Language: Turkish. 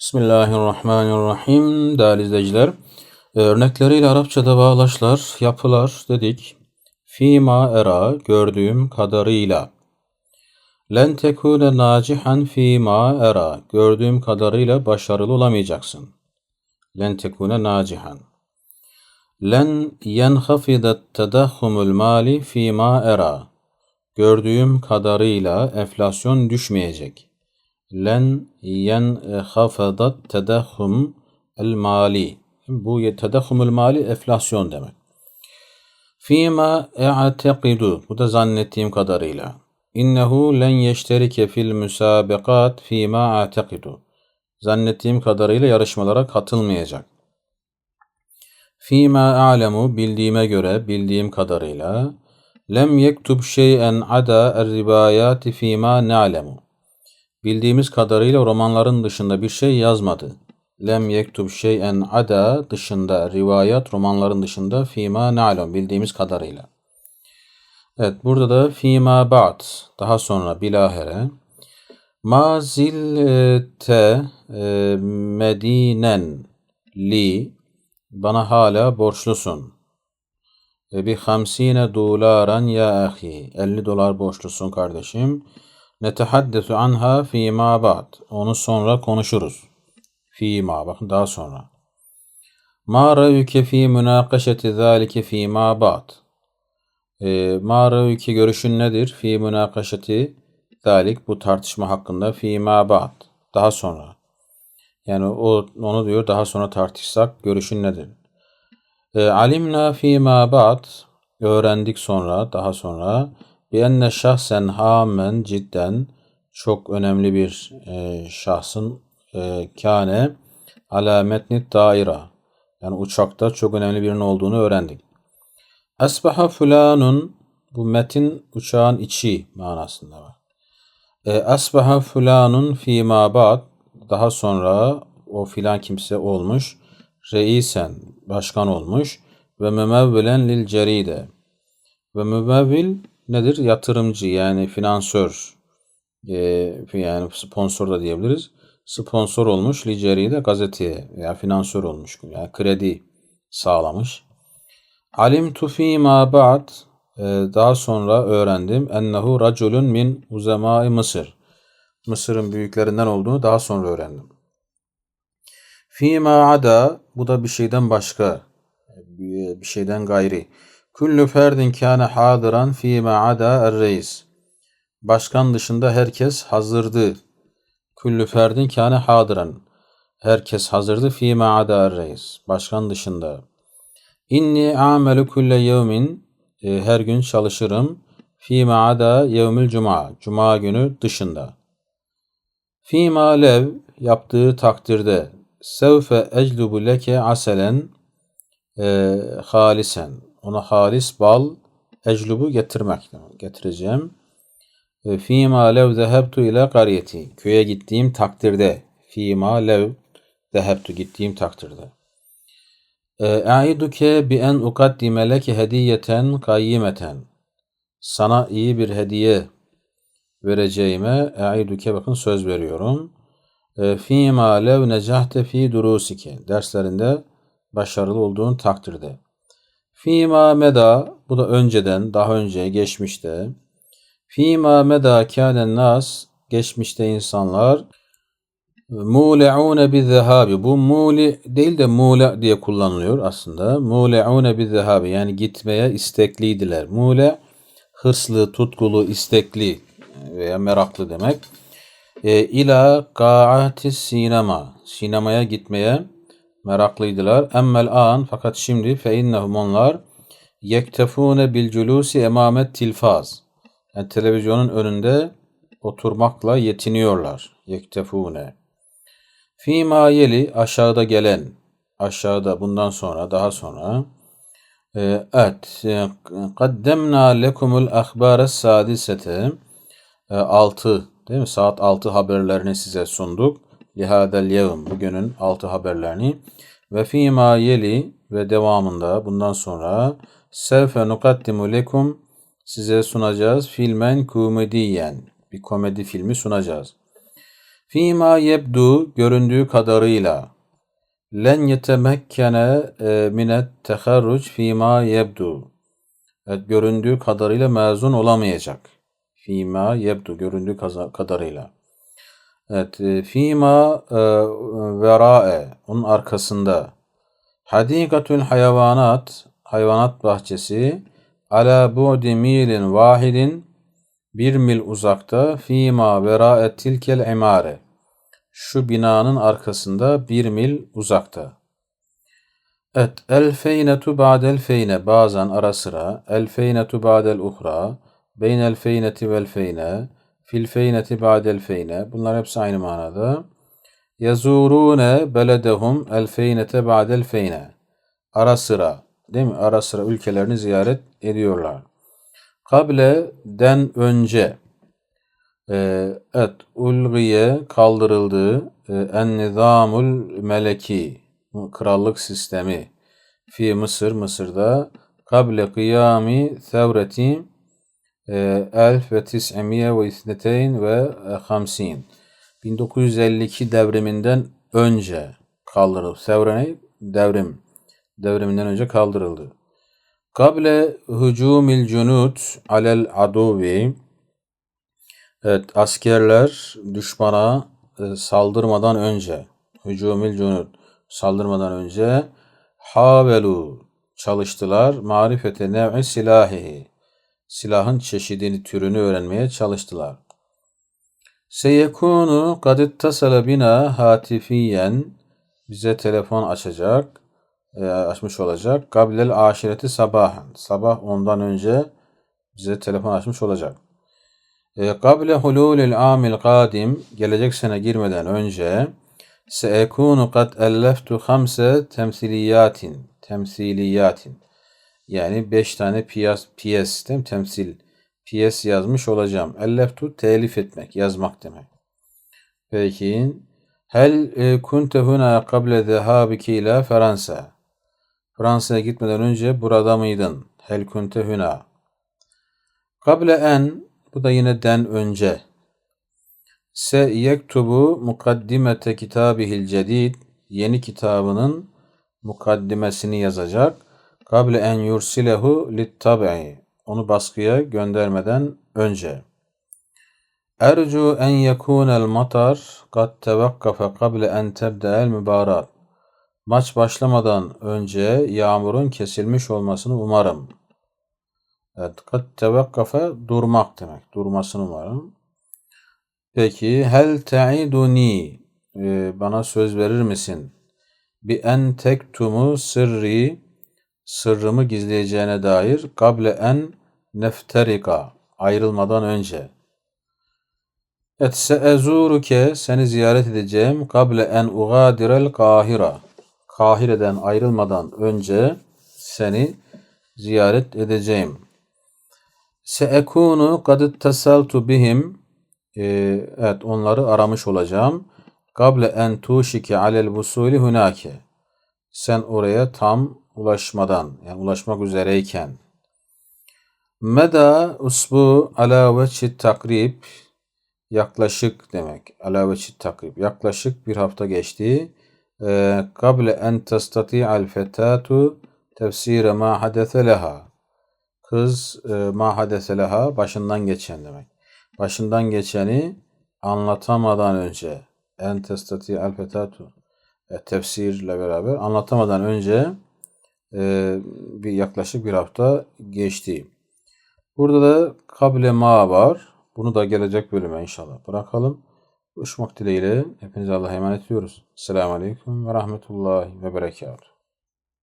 Bismillahirrahmanirrahim. Değerli izleyiciler, e, örnekleriyle Arapçada bağlaçlar, yapılar dedik. Fima era, gördüğüm kadarıyla. Len tekune nacihan fima era, gördüğüm kadarıyla başarılı olamayacaksın. Len tekune nacihan. Len yenhafidet tedahhumul mali fima era, gördüğüm kadarıyla enflasyon düşmeyecek len yenhafadat tedahhum el mali. Bu tedahhumul mali enflasyon demek. Fima e'tekidu. Bu da zannettiğim kadarıyla. İnnehu len yeşterike fil müsabekat fima e'tekidu. Zannettiğim kadarıyla yarışmalara katılmayacak. Fima a'lemu bildiğime göre bildiğim kadarıyla lem yektub şey'en ada er-rivayati fima na'lemu. Bildiğimiz kadarıyla romanların dışında bir şey yazmadı. Lem yektub şey'en ada dışında, rivayet romanların dışında fima na'lem bildiğimiz kadarıyla. Evet burada da fima ba'd daha sonra bilahere. Ma zilte e, medinen li bana hala borçlusun. E, bi hamsine dolaran ya ahi 50 dolar borçlusun kardeşim. Netehaddesu anha fîmâ ba'd. Onu sonra konuşuruz. Fîmâ bakın daha sonra. Ma ra'yuke fî münakaşeti zâlike fîmâ ba'd. E, ma ra'yuke görüşün nedir? Fî münakaşeti zâlik bu tartışma hakkında fîmâ ba'd. Daha sonra. Yani o onu diyor daha sonra tartışsak görüşün nedir? E, alimna fîmâ ba'd. Öğrendik sonra, daha sonra bi enne şahsen hamen cidden çok önemli bir e, şahsın e, kâne ala metni daira yani uçakta çok önemli birinin olduğunu öğrendik. Esbaha fulanun bu metin uçağın içi manasında var. E, Esbaha fulanun fîmâ ba'd daha sonra o filan kimse olmuş. Reisen başkan olmuş ve mümevvilen lil ceride ve mümevvil nedir? Yatırımcı yani finansör e, yani sponsor da diyebiliriz. Sponsor olmuş Liceri de gazeteye veya finansör olmuş. Yani kredi sağlamış. Alim tufi ma ba'd e, daha sonra öğrendim. Ennehu raculun min uzemai Mısır. Mısır'ın büyüklerinden olduğunu daha sonra öğrendim. Fima ada bu da bir şeyden başka bir şeyden gayri. Kullu ferdin kâne hadiran fîme ada er-reis. Başkan dışında herkes hazırdı. Kullu ferdin kâne hadiran. Herkes hazırdı fîme ada er-reis. Başkan dışında. İnni amelu kulle yevmin. E, her gün çalışırım. Fîme ada yevmül cuma. Cuma günü dışında. Fîma lev yaptığı takdirde sevfe eclubu leke aselen e, halisen ona halis bal eclubu getirmek getireceğim. E, fîmâ lev zehebtu ile kariyeti. Köye gittiğim takdirde. Fîmâ lev zehebtu gittiğim takdirde. E'iduke bi en ukaddime leke hediyeten kayyimeten. Sana iyi bir hediye vereceğime e'iduke bakın söz veriyorum. E, fîmâ lev necahte fî durusike. Derslerinde başarılı olduğun takdirde. Fima meda bu da önceden, daha önce, geçmişte. Fima meda kânen nas geçmişte insanlar mule'une bi. Bu muli değil de mule diye kullanılıyor aslında. Mule'une bi zehabi yani gitmeye istekliydiler. Mule hırslı, tutkulu, istekli veya meraklı demek. E, ila ka'ati sinema. Sinemaya gitmeye meraklıydılar. Emmel an fakat şimdi fe innehum onlar yektefune bil culusi emamet tilfaz. Yani televizyonun önünde oturmakla yetiniyorlar. Yektefune. Fima yeli aşağıda gelen aşağıda bundan sonra daha sonra e, et kaddemna lekumul ahbare sadisete 6 değil mi? Saat 6 haberlerini size sunduk lihadel yevm bugünün altı haberlerini ve fîmâ yeli ve devamında bundan sonra sevfe nukaddimu lekum size sunacağız filmen komediyen bir komedi filmi sunacağız. Fîmâ yebdu göründüğü kadarıyla len yetemekkene minet teharruc fîmâ yebdu. Evet, göründüğü kadarıyla mezun olamayacak. Fîmâ yebdu göründüğü kadarıyla. Evet, e, fîmâ e, verâe onun arkasında. Hadikatül hayvanat hayvanat bahçesi ala bu'di milin vahidin bir mil uzakta fîmâ verâe tilkel imare şu binanın arkasında bir mil uzakta. Evet, el feynetu ba'del feyne bazen ara sıra el feynetu ba'del uhra beynel feyneti vel feyne fil feyneti ba'del feyne bunlar hepsi aynı manada. Yazurune beledehum el feynete ba'del feyne ara sıra değil mi? Ara sıra ülkelerini ziyaret ediyorlar. Kable den önce ee, evet, ulgiye kaldırıldı. Ee, en nizamul meleki krallık sistemi fi Mısır Mısır'da kable kıyami sevreti e, elf ve ve isneteyn ve hamsin 1952 devriminden önce kaldırıldı. Sevrene devrim devriminden önce kaldırıldı. Kable hücumil cunud alel aduvi Evet, askerler düşmana e, saldırmadan önce, hücumil cunud, saldırmadan önce havelu çalıştılar. Marifete nev'i silahihi. Silahın çeşidini, türünü öğrenmeye çalıştılar. Seyekunu kad ittasala bina hatifiyen bize telefon açacak, e, açmış olacak. Kablel aşireti sabahen. Sabah ondan önce bize telefon açmış olacak. Kable hululil amil kadim gelecek sene girmeden önce seekunu kad elleftu hamse temsiliyatin temsiliyatin yani beş tane piyas, piyes değil mi? temsil piyes yazmış olacağım. Elleftu telif etmek, yazmak demek. Peki hel e, kunte huna kable zehabiki ila Fransa Fransa'ya gitmeden önce burada mıydın? Hel kunte huna Kable en bu da yine den önce. Se yektubu mukaddimete kitabihil cedid yeni kitabının mukaddimesini yazacak. Kable en yursilehu littab'i onu baskıya göndermeden önce. Ercu en yekunel matar kad tevakkafe kable en tebde'el mübarat. Maç başlamadan önce yağmurun kesilmiş olmasını umarım. Evet, kat tevakkafe durmak demek. Durmasını umarım. Peki hel te'iduni bana söz verir misin? Bi en tektumu sırri sırrımı gizleyeceğine dair kable en nefterika ayrılmadan önce. Et seezuruke seni ziyaret edeceğim kable en ugadirel kahira Kahire'den ayrılmadan önce seni ziyaret edeceğim. Seekunu kad ittasaltu bihim ee, evet onları aramış olacağım. Kable en tuşike alel vusuli hunake sen oraya tam ulaşmadan yani ulaşmak üzereyken Meda usbu ala veçi takrib yaklaşık demek. Ala veçi takrib yaklaşık bir hafta geçti. Ee, kable en tastati'al fetatu tefsire ma hadese leha Kız e, ma hadeseleha başından geçen demek. Başından geçeni anlatamadan önce en testati al fetatu e, tefsirle beraber anlatamadan önce bir yaklaşık bir hafta geçti. Burada da kable ma var. Bunu da gelecek bölüme inşallah bırakalım. Uçmak dileğiyle hepinize Allah'a emanet ediyoruz. Selamun Aleyküm ve Rahmetullahi ve Berekatuhu.